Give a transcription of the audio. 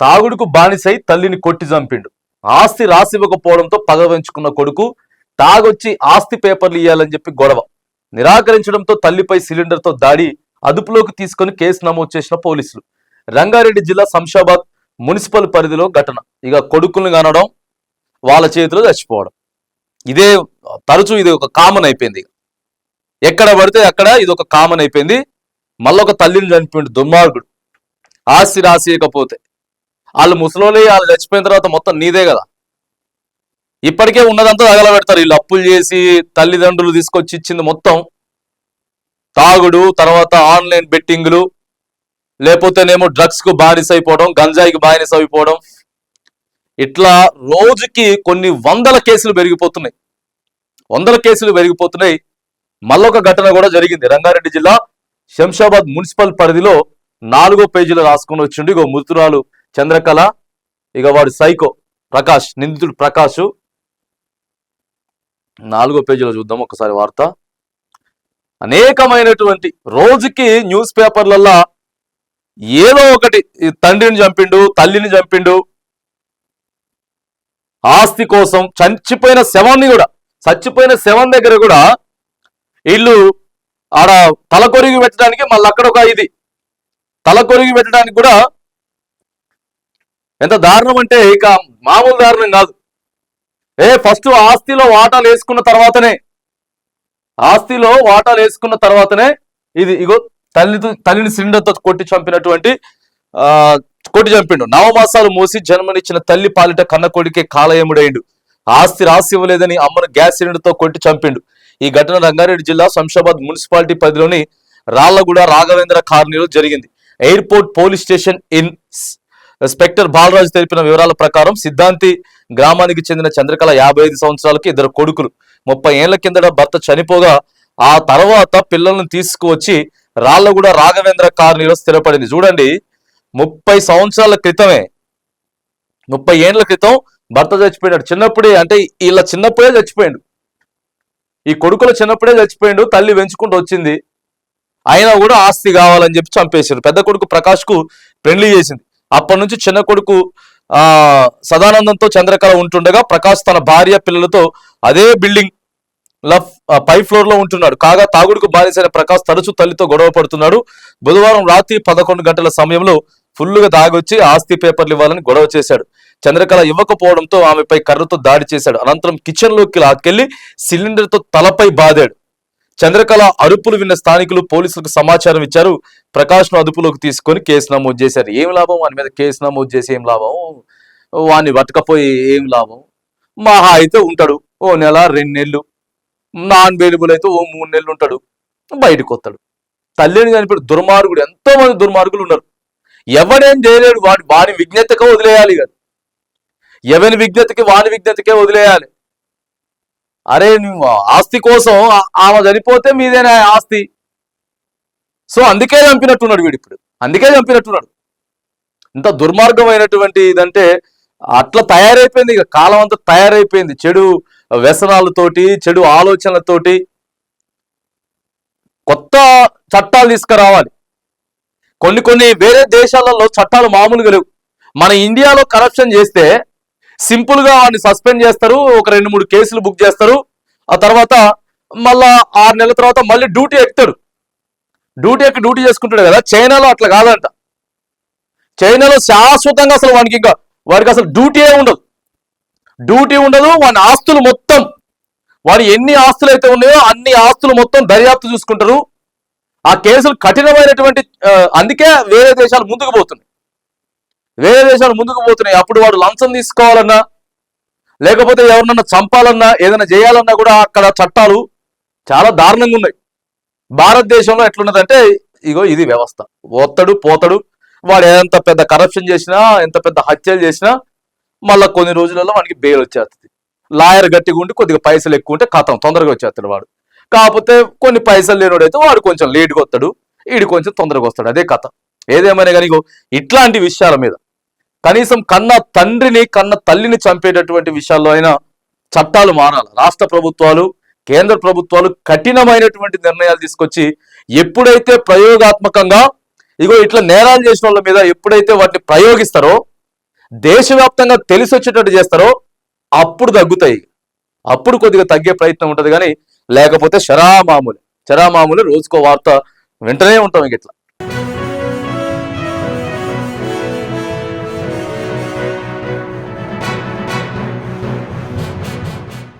తాగుడుకు బానిసై తల్లిని కొట్టి చంపిండు. ఆస్తి రాసివ్వకపోవడంతో పగ పెంచుకున్న కొడుకు తాగొచ్చి ఆస్తి పేపర్లు ఇవ్వాలని చెప్పి గొడవ. నిరాకరించడంతో తల్లిపై సిలిండర్తో దాడి అదుపులోకి తీసుకొని కేసు నమోదు చేసిన పోలీసులు. రంగారెడ్డి జిల్లా శంషాబాద్ మున్సిపల్ పరిధిలో ఘటన. ఇక కొడుకుల్ని కనడం వాళ్ళ చేతిలో చచ్చిపోవడం. ఇదే తరచూ ఇది ఒక కామన్ అయిపోయింది ఎక్కడ పడితే అక్కడ ఇది ఒక కామన్ అయిపోయింది. మళ్ళొక ఒక తల్లిని చనిపోయింది దుర్మార్గుడు. ఆస్తి రాసియకపోతే. వాళ్ళు ముసలోళ్ళు వాళ్ళు చచ్చిపోయిన తర్వాత మొత్తం నీదే కదా. ఇప్పటికే ఉన్నదంతా తగలబెడతారు. వీళ్ళు అప్పులు చేసి తల్లిదండ్రులు తీసుకొచ్చి ఇచ్చింది మొత్తం. తాగుడు తర్వాత ఆన్లైన్ బెట్టింగ్లు లేకపోతేనేమో డ్రగ్స్కు బానిస అయిపోవడం గంజాయికి బానిస అయిపోవడం. ఇట్లా రోజుకి కొన్ని వందల కేసులు పెరిగిపోతున్నాయి. వందల కేసులు పెరిగిపోతున్నాయి. మళ్ళొక ఘటన కూడా జరిగింది. రంగారెడ్డి జిల్లా శంషాబాద్ మున్సిపల్ పరిధిలో నాలుగో పేజీలో రాసుకొని వచ్చిండు. ఇగో మృతురాలు చంద్రకళ ఇక వాడు సైకో ప్రకాష్ నిందితుడు ప్రకాష్. నాలుగో పేజీలో చూద్దాం ఒకసారి వార్త. అనేకమైనటువంటి రోజుకి న్యూస్ పేపర్లల్లా ఏదో ఒకటి తండ్రిని చంపిండు తల్లిని చంపిండు. ఆస్తి కోసం చచ్చిపోయిన శవాన్ని కూడా చచ్చిపోయిన శవం దగ్గర కూడా వీళ్ళు ఆడ తల కొరిగి పెట్టడానికి మళ్ళీ అక్కడ ఒక ఇది తల కొరిగి పెట్టడానికి కూడా ఎంత దారుణం అంటే ఇక మామూలు దారుణం కాదు. ఏ ఫస్ట్ ఆస్తిలో వాటాలు వేసుకున్న తర్వాతనే ఆస్తిలో వాటాలు వేసుకున్న తర్వాతనే ఇది ఇగో తల్లి తల్లిని సిలిండర్తో కొట్టి చంపినటువంటి ఆ కొట్టి చంపిండు. నవమాసాలు మోసి జన్మనిచ్చిన తల్లి పాలిట కన్న కొడుకే కాలయముడైండు. ఆస్తి రాసి ఇవ్వలేదని అమ్మను గ్యాస్ సిలిండర్తో కొట్టి చంపిండు. ఈ ఘటన రంగారెడ్డి జిల్లా శంషాబాద్ మున్సిపాలిటీ పరిధిలోని రాళ్ళగూడ రాఘవేంద్ర కాలనీలో జరిగింది. Airport police station inspector Balaraju తెలిపిన వివరాల ప్రకారం సిద్ధాంతి గ్రామానికి చెందిన చంద్రకళ యాభై ఐదు సంవత్సరాలకి ఇద్దరు కొడుకులు. ముప్పై ఏళ్ళ కిందట భర్త చనిపోగా ఆ తర్వాత పిల్లలను తీసుకువచ్చి రాళ్ళగూడ రాఘవేంద్ర కాలనీలో స్థిరపడింది. చూడండి ముప్పై సంవత్సరాల క్రితమే ముప్పై ఏండ్ల క్రితం భర్త చచ్చిపోయాడు. చిన్నప్పుడే అంటే వీళ్ళ చిన్నప్పుడే చచ్చిపోయాడు. ఈ కొడుకుల చిన్నప్పుడే చచ్చిపోయాడు తల్లి పెంచుకుంటూ వచ్చింది. అయినా కూడా ఆస్తి కావాలని చెప్పి చంపేశారు పెద్ద కొడుకు ప్రకాష్కు పెళ్ళి చేసింది. అప్పటి నుంచి చిన్న కొడుకు ఆ సదానందంతో చంద్రకళ ఉంటుండగా ప్రకాష్ తన భార్య పిల్లలతో అదే బిల్డింగ్ లఫ్ పై ఫ్లోర్లో ఉంటున్నాడు. కాగా తాగుడుకు బానిసైన ప్రకాష్ తరచూ తల్లితో గొడవ పడుతున్నాడు. బుధవారం రాత్రి పదకొండు గంటల సమయంలో ఫుల్లుగా దాగొచ్చి ఆస్తి పేపర్లు ఇవ్వాలని గొడవ చేశాడు. చంద్రకళ ఇవ్వకపోవడంతో ఆమెపై కర్రతో దాడి చేశాడు. అనంతరం కిచెన్లోకి లాక్కెళ్ళి సిలిండర్తో తలపై బాదాడు. చంద్రకళ అరుపులు విన్న స్థానికులు పోలీసులకు సమాచారం ఇచ్చారు. ప్రకాష్ను అదుపులోకి తీసుకొని కేసు నమోదు చేశారు. ఏం లాభం? వాని మీద కేసు నమోదు చేసి ఏం లాభం? వాడిని పట్టకపోయి ఏం లాభం? మహా అయితే ఉంటాడు. ఓ నెల రెండు నెలలు. నాన్ వేలుబుల్ అయితే ఓ మూడు నెలలు ఉంటాడు. బయటకు వస్తాడు. తల్లిని చనిపోయి దుర్మార్గుడు. ఎంతో మంది దుర్మార్గులు ఉన్నారు. ఎవడేం చేయలేడు. వాడి వాని విజ్ఞతగా వదిలేయాలి కదా ఎవని విజ్ఞతకి వాని విజ్ఞతకే వదిలేయాలి. అరే నువ్వు ఆస్తి కోసం ఆమె చనిపోతే మీదేనా ఆస్తి? సో అందుకే చంపినట్టున్నాడు వీడు ఇప్పుడు. అందుకే చంపినట్టున్నాడు. ఇంత దుర్మార్గమైనటువంటి ఇదంటే అట్లా తయారైపోయింది ఇక. కాలం అంతా తయారైపోయింది. చెడు వ్యసనాలతోటి చెడు ఆలోచనలతోటి కొత్త చట్టాలు తీసుకురావాలి. కొన్ని కొన్ని వేరే దేశాలలో చట్టాలు మామూలుగా లేవు. మన ఇండియాలో కరప్షన్ చేస్తే సింపుల్గా వాడిని సస్పెండ్ చేస్తారు ఒక రెండు మూడు కేసులు బుక్ చేస్తారు. ఆ తర్వాత మళ్ళా ఆరు నెలల తర్వాత మళ్ళీ డ్యూటీ ఎక్కుతాడు. డ్యూటీ ఎక్కి డ్యూటీ చేసుకుంటాడు కదా చైనాలో అట్లా కాదంట. చైనాలో శాశ్వతంగా అసలు వానికి ఇంకా వాడికి అసలు డ్యూటీ ఉండదు. డ్యూటీ ఉండదు వాని ఆస్తులు మొత్తం వాడి ఎన్ని ఆస్తులు అయితే ఉన్నాయో అన్ని ఆస్తులు మొత్తం దర్యాప్తు చూసుకుంటారు. ఆ కేసులు కఠినమైనటువంటి అందుకే వేరే దేశాలు ముందుకు పోతున్నాయి. వేరే దేశాలు ముందుకు పోతున్నాయి. అప్పుడు వాడు లంచం తీసుకోవాలన్నా లేకపోతే ఎవరినన్నా చంపాలన్నా ఏదైనా చేయాలన్నా కూడా అక్కడ చట్టాలు చాలా దారుణంగా ఉన్నాయి. భారతదేశంలో ఎట్లున్నదంటే ఇగో ఇది వ్యవస్థ. ఒత్తడు పోతాడు వాడు ఎంత పెద్ద కరప్షన్ చేసినా ఎంత పెద్ద హత్యలు చేసినా మళ్ళా కొన్ని రోజులలో వాడికి బెయిల్ వచ్చేస్తుంది. లాయర్ గట్టిగా ఉండి కొద్దిగా పైసలు ఎక్కువ ఉంటే కథం తొందరగా వచ్చేస్తాడు వాడు. కాకపోతే కొన్ని పైసలు లేనివాడైతే వాడు కొంచెం లేట్గా వస్తాడు ఈడు కొంచెం తొందరగా వస్తాడు. అదే కథ. ఏదేమైనా కానీ ఇగో ఇట్లాంటి విషయాల మీద కనీసం కన్న తండ్రిని కన్న తల్లిని చంపేటటువంటి విషయాల్లో అయినా చట్టాలు మారాలి. రాష్ట్ర ప్రభుత్వాలు కేంద్ర ప్రభుత్వాలు కఠినమైనటువంటి నిర్ణయాలు తీసుకొచ్చి ఎప్పుడైతే ప్రయోగాత్మకంగా ఇగో ఇట్లా నేరాలు చేసిన వాళ్ళ మీద ఎప్పుడైతే వాటిని ప్రయోగిస్తారో దేశవ్యాప్తంగా తెలిసి వచ్చేటట్టు చేస్తారో అప్పుడు తగ్గుతాయి. అప్పుడు కొద్దిగా తగ్గే ప్రయత్నం ఉంటుంది కానీ లేకపోతే శరామామూలు శరామామూలు రోజుకో వార్త వింటనే ఉంటాం ఇక ఇట్లా.